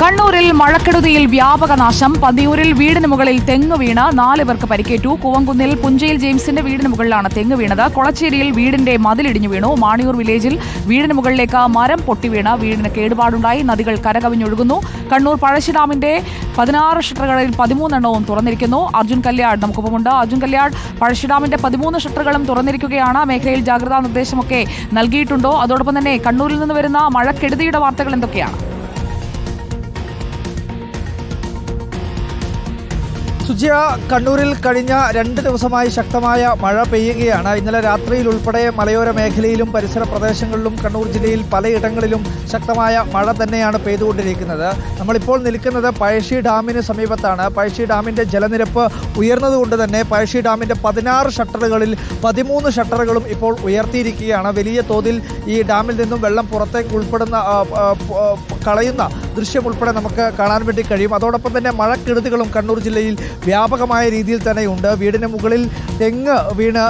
കണ്ണൂരിൽ മഴക്കെടുതിയിൽ വ്യാപക നാശം. പതിയൂരിൽ വീടിന് മുകളിൽ തെങ്ങ് വീണ് നാല് പേർക്ക് പരിക്കേറ്റു. കുവങ്കുന്നിൽ പുഞ്ചയിൽ ജെയിംസിന്റെ വീടിന് മുകളിലാണ് തെങ്ങ് വീണത്. കൊളച്ചേരിയിൽ വീടിന്റെ മതിലിടിഞ്ഞു വീണു. മാണിയൂർ വില്ലേജിൽ വീടിന് മുകളിലേക്ക് മരം പൊട്ടി വീണ് വീടിന് കേടുപാടുണ്ടായി. നദികൾ കരകവിഞ്ഞൊഴുകുന്നു. കണ്ണൂർ പഴശ്ശി ഡാമിന്റെ പതിനാറ് ഷട്ടറുകളിൽ പതിമൂന്നെണ്ണവും തുറന്നിരിക്കുന്നു. അർജുൻ കല്യാട് നമുക്കൊപ്പമുണ്ട്. അർജുൻ കല്യാട് പഴശ്ശി ഡാമിന്റെ പതിമൂന്ന് ഷട്ടറുകളും തുറന്നിരിക്കുകയാണ്. മേഖലയിൽ ജാഗ്രതാ നിർദ്ദേശമൊക്കെ നൽകിയിട്ടുണ്ടോ? അതോടൊപ്പം തന്നെ കണ്ണൂരിൽ നിന്ന് വരുന്ന മഴക്കെടുതിയുടെ വാർത്തകൾ എന്തൊക്കെയാണ്? സുജിയ കണ്ണൂരിൽ കഴിഞ്ഞ രണ്ട് ദിവസമായി ശക്തമായ മഴ പെയ്യുകയാണ്. ഇന്നലെ രാത്രിയിൽ ഉൾപ്പെടെ മലയോര മേഖലയിലും പരിസര പ്രദേശങ്ങളിലും കണ്ണൂർ ജില്ലയിൽ പലയിടങ്ങളിലും ശക്തമായ മഴ തന്നെയാണ് പെയ്തുകൊണ്ടിരിക്കുന്നത്. നമ്മളിപ്പോൾ നിൽക്കുന്നത് പഴശ്ശി ഡാമിന് സമീപത്താണ്. പഴശ്ശി ഡാമിന്റെ ജലനിരപ്പ് ഉയർന്നതുകൊണ്ട് തന്നെ പഴശ്ശി ഡാമിന്റെ പതിനാറ് ഷട്ടറുകളിൽ പതിമൂന്ന് ഷട്ടറുകളും ഇപ്പോൾ ഉയർത്തിയിരിക്കുകയാണ്. വലിയ തോതിൽ ഈ ഡാമിൽ നിന്നും വെള്ളം പുറത്തേക്ക് ഉൾപ്പെടുന്ന കളയുന്ന ദൃശ്യം ഉൾപ്പെടെ നമുക്ക് കാണാൻ വേണ്ടി കഴിയും. അതോടൊപ്പം തന്നെ മഴക്കെടുതികളും കണ്ണൂർ ജില്ലയിൽ വ്യാപകമായ രീതിയിൽ തന്നെയുണ്ട്. വീടിന് മുകളിൽ തെങ്ങ് വീണ്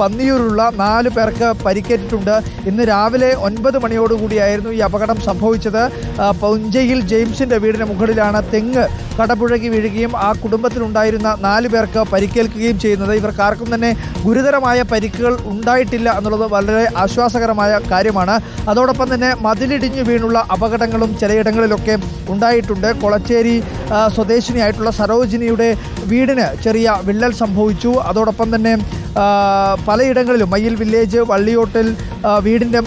പന്നിയൂരുള്ള നാല് പേർക്ക് പരിക്കേറ്റിട്ടുണ്ട്. ഇന്ന് രാവിലെ ഒൻപത് മണിയോടുകൂടിയായിരുന്നു ഈ അപകടം സംഭവിച്ചത്. പുഞ്ചയിൽ ജെയിംസിന്റെ വീടിന് മുകളിലാണ് തെങ്ങ് കടപുഴകി വീഴുകയും ആ കുടുംബത്തിലുണ്ടായിരുന്ന നാല് പേർക്ക് പരിക്കേൽക്കുകയും ചെയ്യുന്നത്. ഇവർക്കാർക്കും തന്നെ ഗുരുതരമായ പരിക്കുകൾ ഉണ്ടായിട്ടില്ല എന്നുള്ളത് വളരെ ആശ്വാസകരമായ കാര്യമാണ്. അതോടൊപ്പം തന്നെ മതിലിടിഞ്ഞു വീണുള്ള അപകടങ്ങളും ചിലയിടങ്ങളിലൊക്കെ ഉണ്ടായിട്ടുണ്ട്. കൊളച്ചേരി സ്വദേശിനിയായിട്ടുള്ള സരോജിനിയുടെ വീടിന് ചെറിയ വിള്ളൽ സംഭവിച്ചു. അതോടൊപ്പം തന്നെ പലയിടങ്ങളിലും മയ്യിൽ വില്ലേജ് വള്ളിയോട്ടിൽ വീടിന്റെ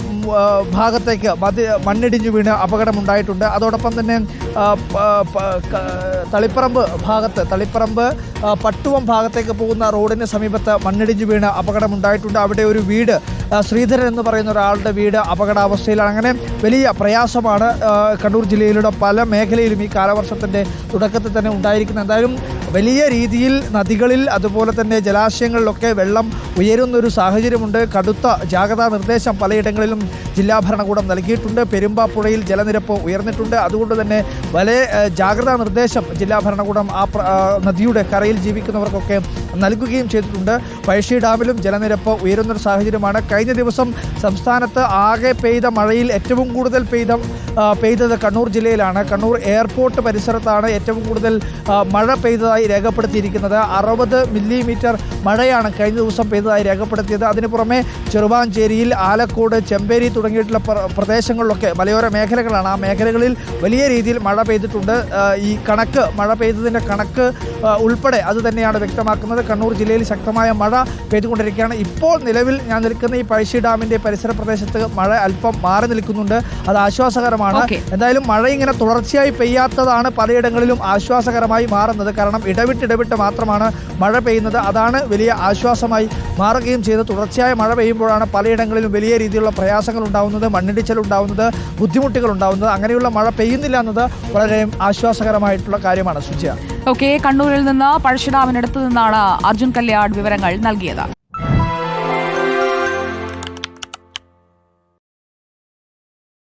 ഭാഗത്തേക്ക് മതി മണ്ണിടിഞ്ഞു വീണ് അപകടമുണ്ടായിട്ടുണ്ട്. അതോടൊപ്പം തന്നെ തളിപ്പറമ്പ് ഭാഗത്ത് തളിപ്പറമ്പ് പട്ടുവം ഭാഗത്തേക്ക് പോകുന്ന റോഡിന് സമീപത്ത് മണ്ണിടിഞ്ഞു വീണ് അപകടമുണ്ടായിട്ടുണ്ട്. അവിടെ ഒരു വീട് ശ്രീധരൻ എന്ന് പറയുന്ന ഒരാളുടെ വീട് അപകടാവസ്ഥയിലാണ്. അങ്ങനെ വലിയ പ്രയാസമാണ് കണ്ണൂർ ജില്ലയിലൂടെ പല മേഖലയിലും ഈ കാലവർഷത്തിന്റെ തുടക്കത്തിൽ തന്നെ ഉണ്ടായിരിക്കുന്നത്. എന്തായാലും വലിയ രീതിയിൽ നദികളിൽ അതുപോലെ തന്നെ ജലാശയങ്ങളിലൊക്കെ വെള്ളം ഉയരുന്നൊരു സാഹചര്യമുണ്ട്. കടുത്ത ജാഗ്രതാ നിർദ്ദേശം പലയിടങ്ങളിലും ജില്ലാ ഭരണകൂടം നൽകിയിട്ടുണ്ട്. പെരുമ്പാപ്പുഴയിൽ ജലനിരപ്പ് ഉയർന്നിട്ടുണ്ട്. അതുകൊണ്ട് തന്നെ വലിയ ജാഗ്രതാ നിർദ്ദേശം ജില്ലാ ഭരണകൂടം ആ, നദിയുടെ കരയിൽ ജീവിക്കുന്നവർക്കൊക്കെ നൽകുകയും ചെയ്തിട്ടുണ്ട്. പഴശ്ശി ഡാമിലും ജലനിരപ്പ് ഉയരുന്നൊരു സാഹചര്യമാണ്. കഴിഞ്ഞ ദിവസം സംസ്ഥാനത്ത് ആകെ പെയ്ത മഴയിൽ ഏറ്റവും കൂടുതൽ പെയ്ത പെയ്തത് കണ്ണൂർ ജില്ലയിലാണ്. കണ്ണൂർ എയർപോർട്ട് പരിസരത്താണ് ഏറ്റവും കൂടുതൽ മഴ പെയ്തതായി രേഖപ്പെടുത്തിയിരിക്കുന്നത്. അറുപത് മില്ലിമീറ്റർ മഴയാണ് കഴിഞ്ഞ ദിവസം പെയ്തതായി രേഖപ്പെടുത്തിയത്. അതിന് പുറമെ ചെറുവാഞ്ചേരിയിൽ ആലക്കോട് ചെമ്പേരി തുടങ്ങിയിട്ടുള്ള പ്ര- പ്രദേശങ്ങളിലൊക്കെ മലയോര മേഖലകളാണ്. ആ മേഖലകളിൽ വലിയ രീതിയിൽ മഴ പെയ്തിട്ടുണ്ട്. ഈ കണക്ക് മഴ പെയ്തതിന്റെ കണക്ക് ഉൾപ്പെടെ അത് തന്നെയാണ് വ്യക്തമാക്കുന്നത്. കണ്ണൂർ ജില്ലയിൽ ശക്തമായ മഴ പെയ്തുകൊണ്ടിരിക്കുകയാണ്. ഇപ്പോൾ നിലവിൽ ഞാൻ നിൽക്കുന്ന ഈ പഴശ്ശി ഡാമിന്റെ പരിസര പ്രദേശത്ത് മഴ അല്പം മാറി നിൽക്കുന്നുണ്ട്. അത് ആശ്വാസകരമാണ്. എന്തായാലും മഴ ഇങ്ങനെ തുടർച്ചയായി പെയ്യാത്തതാണ് പലയിടങ്ങളിലും ആശ്വാസകരമായി മാറുന്നത്. കാരണം ഇടവിട്ട് ഇടവിട്ട് മാത്രമാണ് മഴ പെയ്യുന്നത്. അതാണ് വലിയ ആശ്വാസമായി മാറുകയും ചെയ്ത് തുടർച്ചയായ മഴ പെയ്യുമ്പോഴാണ് പലയിടങ്ങളിലും വലിയ രീതിയിലുള്ള പ്രയാസങ്ങൾ ഉണ്ടാവുന്നത് മണ്ണിടിച്ചൽ ഉണ്ടാവുന്നത് ബുദ്ധിമുട്ടുകൾ ഉണ്ടാവുന്നത്. അങ്ങനെയുള്ള മഴ പെയ്യുന്നില്ല എന്നത് വളരെ ആശ്വാസകരമായിട്ടുള്ള കാര്യമാണ്. സുചിയ ഓക്കെ കണ്ണൂരിൽ നിന്ന് പഴശ്ശിഡാമിനടുത്ത് നിന്നാണ് അർജുൻ കല്യാട് വിവരങ്ങൾ നൽകിയത്.